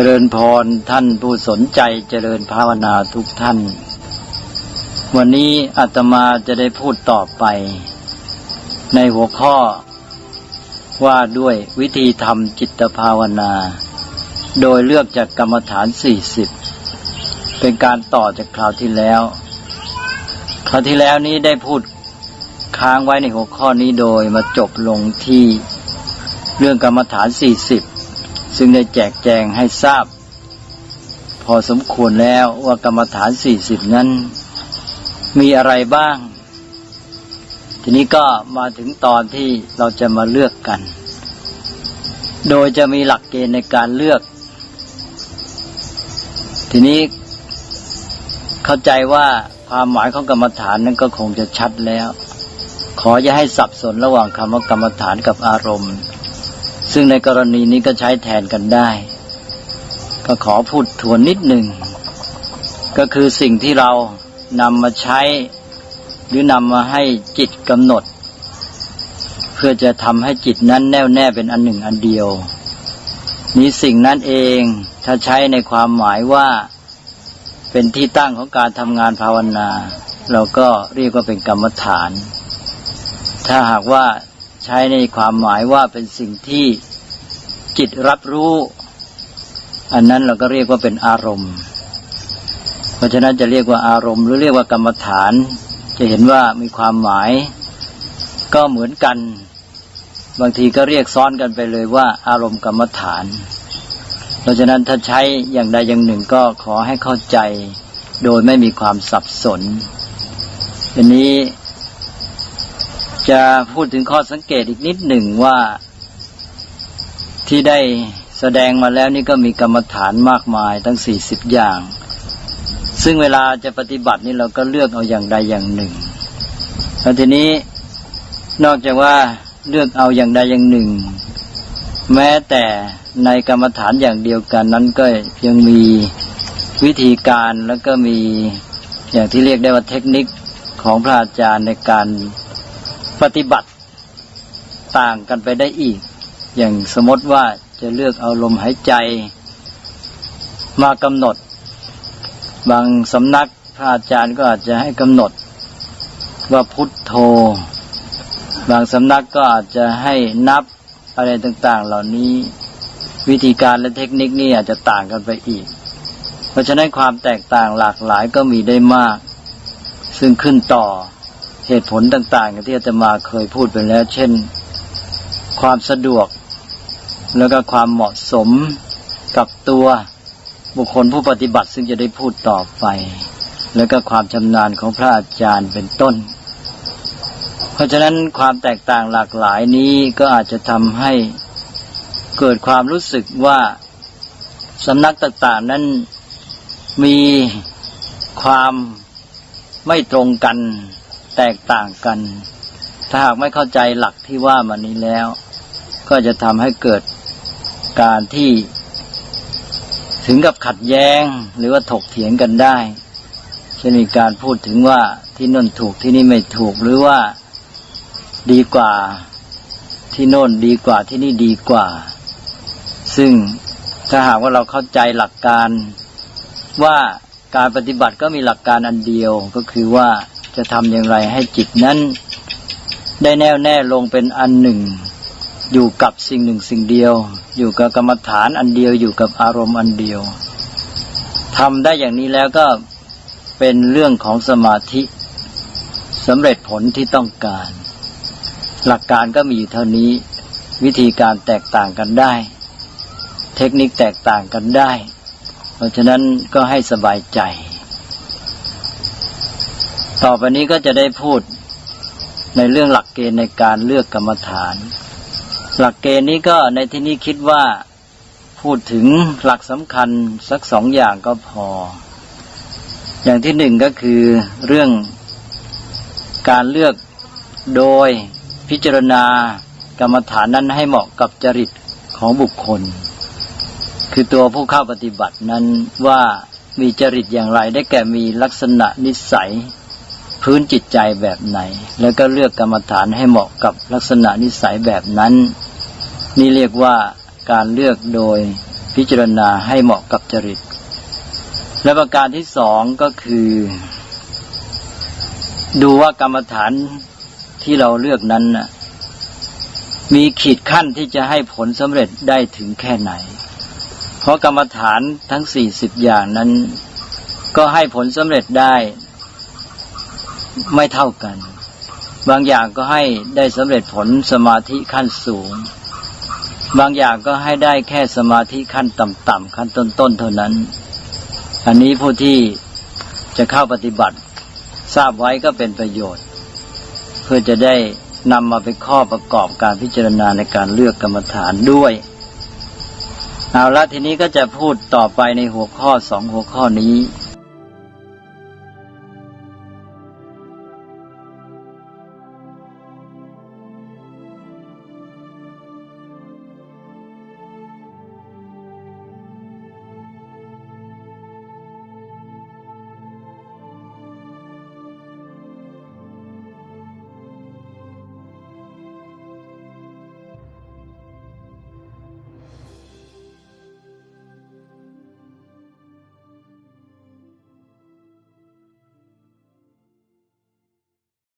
จริญพรท่านผู้สนใจเจริญภาวนาทุกท่าน วันนี้อาตมาจะได้พูดต่อไป ในหัวข้อ ว่าด้วยวิธีทำจิตภาวนา โดยเลือกจากกรรมฐาน40เป็นการต่อจากคราวที่แล้ว คราวที่แล้วนี้ได้พูดค้างไว้ในหัวข้อนี้โดยมาจบลงที่เรื่องกรรมฐาน40 ซึ่งได้แจกแจงให้ทราบ พอสมควรแล้วว่ากรรมฐาน40นั้น มีอะไรบ้าง ทีนี้ก็มาถึงตอนที่เราจะมาเลือกกัน โดยจะมีหลักเกณฑ์ในการเลือก ทีนี้เข้าใจว่าความหมายของกรรมฐานนั้นก็คงจะชัดแล้ว ขออย่าให้สับสนระหว่างคำว่ากรรมฐานกับอารมณ์ ซึ่งในกรณีนี้ก็ใช้แทนกันได้ ก็ขอพูดทวนนิดหนึ่ง ก็คือสิ่งที่เรานำมาใช้ หรือนำมาให้จิตกำหนด เพื่อจะทำให้จิตนั้นแน่วแน่เป็นอันหนึ่งอันเดียวนี้สิ่งนั้นเองถ้าใช้ในความหมายว่าเป็นที่ตั้งของการทำงานภาวนา เราก็เรียกว่าเป็นกรรมฐาน ถ้าหากว่า ใช้ในความหมายว่าเป็นสิ่งที่จิตรับรู้ อันนั้นเราก็เรียกว่าเป็นอารมณ์ เพราะฉะนั้นจะเรียกว่าอารมณ์ หรือเรียกว่ากรรมฐาน จะเห็นว่ามีความหมาย ก็เหมือนกัน บางทีก็เรียกซ้อนกันไปเลยว่า อารมณ์กรรมฐาน เพราะฉะนั้นถ้าใช้อย่างใดอย่างหนึ่งก็ขอให้เข้าใจ โดยไม่มีความสับสนอันนี้ จะพูดถึงข้อสังเกตอีกนิดหนึ่งว่า ที่ได้แสดงมาแล้วนี่ก็มีกรรมฐานมากมายทั้งสี่สิบอย่าง ซึ่งเวลาจะปฏิบัตินี่เราก็เลือกเอาอย่างใดอย่างหนึ่งแล้วทีนี้นอกจากว่าเลือกเอาอย่างใดอย่างหนึ่ง แม้แต่ในกรรมฐานอย่างเดียวกันนั้นก็ยังมีวิธีการแล้วก็มีอย่างที่เรียกได้ว่าเทคนิคของพระอาจารย์ในการ ปฏิบัติต่างกันไปได้อีก อย่างสมมติว่าจะเลือกเอาลมหายใจ มากำหนด บางสำนักพระอาจารย์ก็อาจจะให้กำหนด ว่าพุทโธ บางสำนักก็อาจจะให้นับอะไรต่างๆ เหล่านี้วิธีการและเทคนิคนี่อาจจะต่างกันไปอีก เพราะฉะนั้นความแตกต่างหลากหลายก็มีได้มาก ซึ่งขึ้นต่อ เหตุผลต่างๆที่อาตมาเคยพูดไปแล้ว เช่น ความสะดวก แล้วก็ความเหมาะสมกับตัวบุคคลผู้ปฏิบัติซึ่งจะได้พูดต่อไป แล้วก็ความชำนาญของพระอาจารย์เป็นต้น เพราะฉะนั้นความแตกต่างหลากหลายนี้ก็อาจจะทำให้เกิดความรู้สึกว่าสำนักต่างๆนั้นมีความไม่ตรงกัน แตกต่างกัน ถ้าหากไม่เข้าใจหลักที่ว่ามานี้แล้ว ก็จะทำให้เกิดการที่ ถึงกับขัดแย้งหรือว่าถกเถียงกันได้เช่นมีการพูดถึงว่าที่น่นถูกที่นี่ไม่ถูกหรือว่าดีกว่าที่โน่นดีกว่าที่นี่ดีกว่า ซึ่งถ้าหากว่าเราเข้าใจหลักการว่าการปฏิบัติก็มีหลักการอันเดียวก็คือว่า จะทำอย่างไรให้จิตนั้น ได้แน่วแน่ลงเป็นอันหนึ่ง อยู่กับสิ่งหนึ่งสิ่งเดียว อยู่กับกรรมฐานอันเดียวอยู่กับอารมณ์อันเดียวทำได้อย่างนี้แล้วก็เป็นเรื่องของสมาธิสำเร็จผลที่ต้องการ หลักการก็มีอยู่เท่านี้ วิธีการแตกต่างกันได้ เทคนิคแตกต่างกันได้ เพราะฉะนั้นก็ให้สบายใจ ต่อไปนี้ก็จะได้พูดในเรื่องหลักเกณฑ์ในการเลือกกรรมฐาน หลักเกณฑ์นี้ก็ในที่นี้คิดว่าพูดถึงหลักสำคัญสักสองอย่างก็พอ อย่างที่หนึ่งก็คือเรื่องการเลือกโดยพิจารณากรรมฐานนั้นให้เหมาะกับจริตของบุคคล คือตัวผู้เข้าปฏิบัตินั้นว่ามีจริตอย่างไรได้แก่มีลักษณะนิสัย พื้นจิตใจแบบไหน แล้วก็เลือกกรรมฐานให้เหมาะกับลักษณะนิสัยแบบนั้น นี่เรียกว่าการเลือกโดยพิจารณาให้เหมาะกับจริต และประการที่สองก็คือ ดูว่ากรรมฐานที่เราเลือกนั้นนะมีขีดขั้นที่จะให้ผลสำเร็จได้ถึงแค่ไหน เพราะกรรมฐานทั้งสี่สิบอย่างนั้น ก็ให้ผลสำเร็จได้ ไม่เท่ากัน บางอย่างก็ให้ได้สำเร็จผลสมาธิขั้นสูง บางอย่างก็ให้ได้แค่สมาธิขั้นต่ำๆขั้นต้นๆเท่านั้น อันนี้ผู้ที่จะเข้าปฏิบัติ ทราบไว้ก็เป็นประโยชน์ เพื่อจะได้นำมาเป็นข้อประกอบการพิจารณาในการเลือกกรรมฐานด้วยเอาละทีนี้ก็จะพูดต่อไปในหัวข้อสองหัวข้อนี้